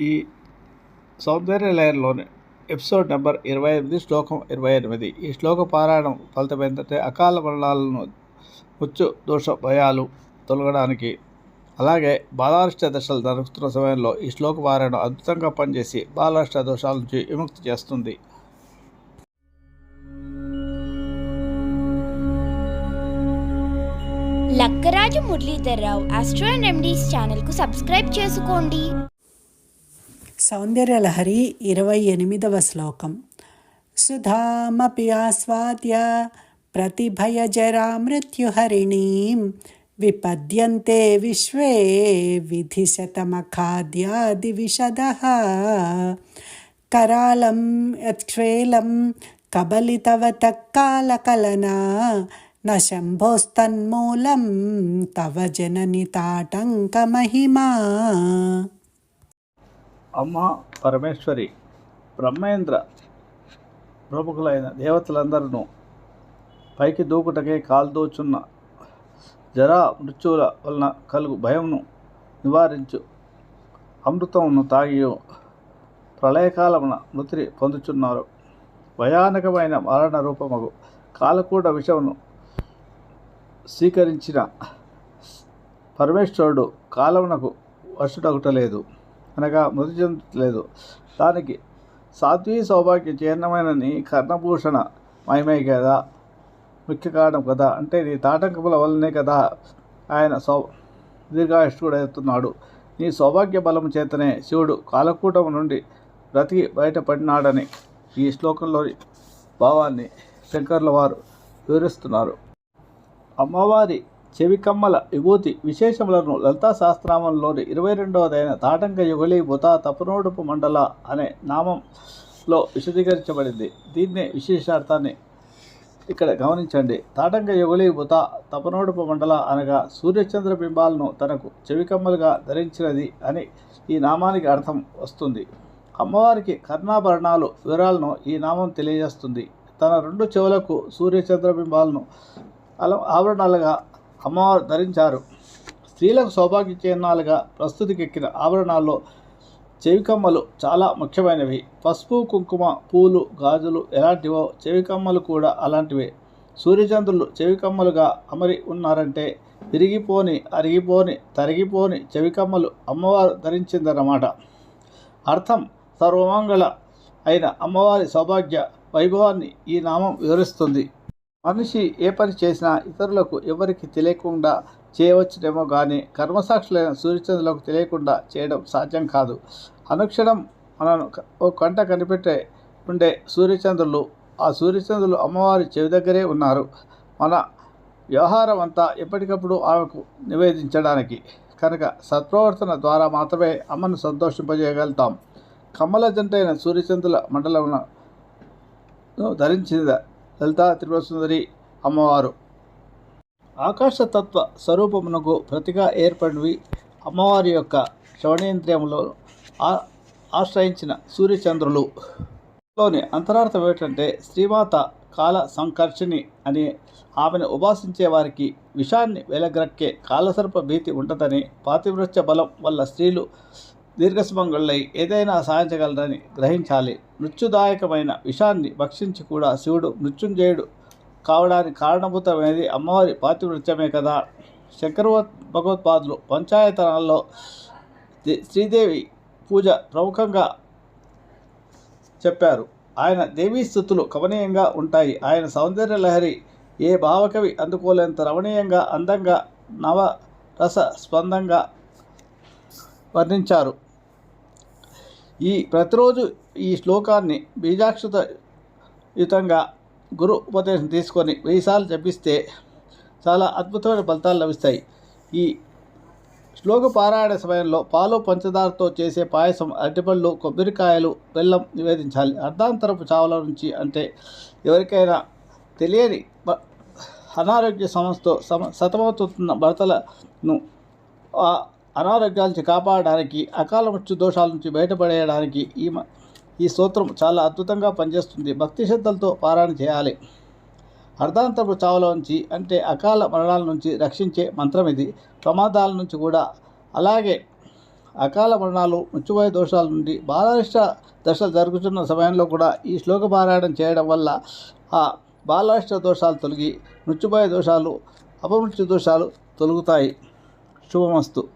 ఈ సౌందర్య లయర్లోని episode number ఇరవై ఎనిమిది శ్లోకం ఇరవై ఎనిమిది. ఈ శ్లోక పారాయణం ఫలితం ఏంటంటే అకాల మరణాలను ముచ్చు దోష భయాలు తొలగడానికి. అలాగే బాలారిష్ట దశలు జరుగుతున్న సమయంలో ఈ శ్లోక పారాయణం అద్భుతంగా పనిచేసి బాలారిష్ట దోషాల నుంచి విముక్తి చేస్తుంది. లక్కరాజు మురళీధర్రావు ఆస్ట్రో అండ్ ఛానల్కు సబ్స్క్రైబ్ చేసుకోండి. సౌందర్యలహరి ఇరవై ఎనిమిదవ శ్లోకం. సుధామపి ఆస్వాద్య ప్రతిభయజరా మృత్యుహరిణీం విపద్యంతే విశ్వే విధిశతమఖాద్యాది విశద కరాళం యక్ష్వేలం కబలితవత కాలకలనా న శంభోస్తన్మూలం తవ జనని తాటంకమహిమా అమ్మ పరమేశ్వరి బ్రహ్మేంద్ర ప్రముఖులైన దేవతలందరూ పైకి దూకుటకే కాల్దోచున్న జరా మృత్యువుల వలన కలుగు భయంను నివారించు. అమృతమును తాగి ప్రళయకాలమున మృతిని పొందుచున్నారు. భయానకమైన మరణ రూపమగు. కాలకూట విషమును స్వీకరించిన పరమేశ్వరుడు కాలమునకు వశుడగుటలేదు. అనగా మృతి చెందలేదు దానికి సాత్వీ సౌభాగ్య చిహ్నమైనని కర్ణభూషణ మహిమే కదా ముఖ్య కారణం కదా అంటే నీ తాటంకముల వల్లనే కదా ఆయన సౌ దీర్ఘాయుష్కుడవుతున్నాడు. నీ సౌభాగ్య బలము చేతనే శివుడు కాలకూటము నుండి బ్రతికి బయటపడినాడని ఈ శ్లోకంలోని భావాన్ని శంకర్ల వారు వివరిస్తున్నారు. అమ్మవారి చెవికమ్మల విభూతి విశేషములను లలితా శాస్త్రామంలోని ఇరవై రెండవదైన తాటంక యుగలి తపనోడుపు మండల అనే నామంలో విశదీకరించబడింది. దీన్నే విశేషార్థాన్ని ఇక్కడ గమనించండి. తాటంక యుగలి తపనోడుపు మండల అనగా సూర్యచంద్ర బింబాలను తనకు చెవికమ్మలుగా ధరించినది అని ఈ నామానికి అర్థం వస్తుంది. అమ్మవారికి కర్ణాభరణాలు వివరాలను ఈ నామం తెలియజేస్తుంది. తన రెండు చెవులకు సూర్యచంద్ర బింబాలను అల ఆభరణాలుగా అమ్మవారు ధరించారు. స్త్రీలకు సౌభాగ్య చిహ్నాలుగా ప్రస్తుతికెక్కిన ఆభరణాల్లో చెవికమ్మలు చాలా ముఖ్యమైనవి. పసుపు కుంకుమ పూలు గాజులు ఎలాంటివో చెవికమ్మలు కూడా అలాంటివే. సూర్యచంద్రులు చెవికమ్మలుగా అమరి ఉన్నారంటే విరిగిపోని అరిగిపోని తరిగిపోని చెవికమ్మలు అమ్మవారు ధరించిందన్నమాట. అర్థం సర్వమంగళ అయిన అమ్మవారి సౌభాగ్య వైభవాన్ని ఈ నామం వివరిస్తుంది. మనిషి ఏ పని చేసినా ఇతరులకు ఎవరికి తెలియకుండా చేయవచ్చునేమో కానీ కర్మసాక్షులైన సూర్యచంద్రులకు తెలియకుండా చేయడం సాధ్యం కాదు. అనుక్షణం మనను ఓ కంట కనిపెట్టే ఉండే సూర్యచంద్రులు ఆ సూర్యచంద్రులు అమ్మవారి చెవి దగ్గరే ఉన్నారు. మన వ్యవహారం అంతా ఎప్పటికప్పుడు ఆమెకు నివేదించడానికి. కనుక సత్ప్రవర్తన ద్వారా మాత్రమే అమ్మను సంతోషింపజేయగలుగుతాం. కమ్మల జంటైన సూర్యచంద్రుల మండలమును ధరించిన లలితా త్రిపుర సుందరి అమ్మవారు ఆకాశతత్వ స్వరూపమునకు ప్రతిగా ఏర్పడినవి అమ్మవారి యొక్క శ్రవణేంద్రియములో ఆ- ఆశ్రయించిన సూర్యచంద్రులు. లోని అంతరార్థం ఏమిటంటే శ్రీమాత కాల సంకర్షిణి అని ఆమెను ఉపాసించే వారికి విషాన్ని వెలగ్రక్కే కాలసర్ప భీతి ఉంటుందని పాతివృత్య బలం వల్ల స్త్రీలు దీర్ఘసుమంగుళ్ళై ఏదైనా సాధించగలరని గ్రహించాలి. మృత్యుదాయకమైన విషాన్ని భక్షించి కూడా శివుడు మృత్యుంజయుడు కావడానికి కారణభూతమైనది అమ్మవారి పాతివృత్యమే కదా. శంకరవత్ భగవత్పాదులు పంచాయతనాల్లో శ్రీదేవి పూజ ప్రముఖంగా చెప్పారు. ఆయన దేవీ స్థుతులు కమనీయంగా ఉంటాయి. ఆయన సౌందర్య లహరి ఏ భావకవి అందుకోలేంత రమణీయంగా అందంగా నవ రస స్పందంగా వర్ణించారు. ఈ ప్రతిరోజు ఈ శ్లోకాన్ని బీజాక్షత యుతంగా గురు ఉపదేశం తీసుకొని వెయ్యిసార్లు జపిస్తే చాలా అద్భుతమైన ఫలితాలు లభిస్తాయి. ఈ శ్లోక పారాయణ సమయంలో పాలు పంచదారతో చేసే పాయసం అరటిపళ్ళు కొబ్బరికాయలు బెల్లం నివేదించాలి. అర్ధాంతరపు చావుల నుంచి అంటే ఎవరికైనా తెలియని అనారోగ్య సమస్యతో సమ సతమవుతున్న భర్తలను అనారోగ్యాల నుంచి కాపాడడానికి అకాల మృత్యు దోషాల నుంచి బయటపడేయడానికి ఈ ఈ స్తోత్రం చాలా అద్భుతంగా పనిచేస్తుంది. భక్తి శ్రద్ధలతో పారాయణ చేయాలి. అర్ధాంతరపు చావుల నుంచి అంటే అకాల మరణాల నుంచి రక్షించే మంత్రం ఇది. ప్రమాదాల నుంచి కూడా. అలాగే అకాల మరణాలు మృత్యువాయు దోషాల నుండి బాలారిష్ట దశలు జరుగుతున్న సమయంలో కూడా ఈ శ్లోక పారాయణం చేయడం వల్ల ఆ బాలారిష్ట దోషాలు తొలగి మృత్యువాయు దోషాలు అపమృత్యు దోషాలు తొలుగుతాయి. శుభమస్తు.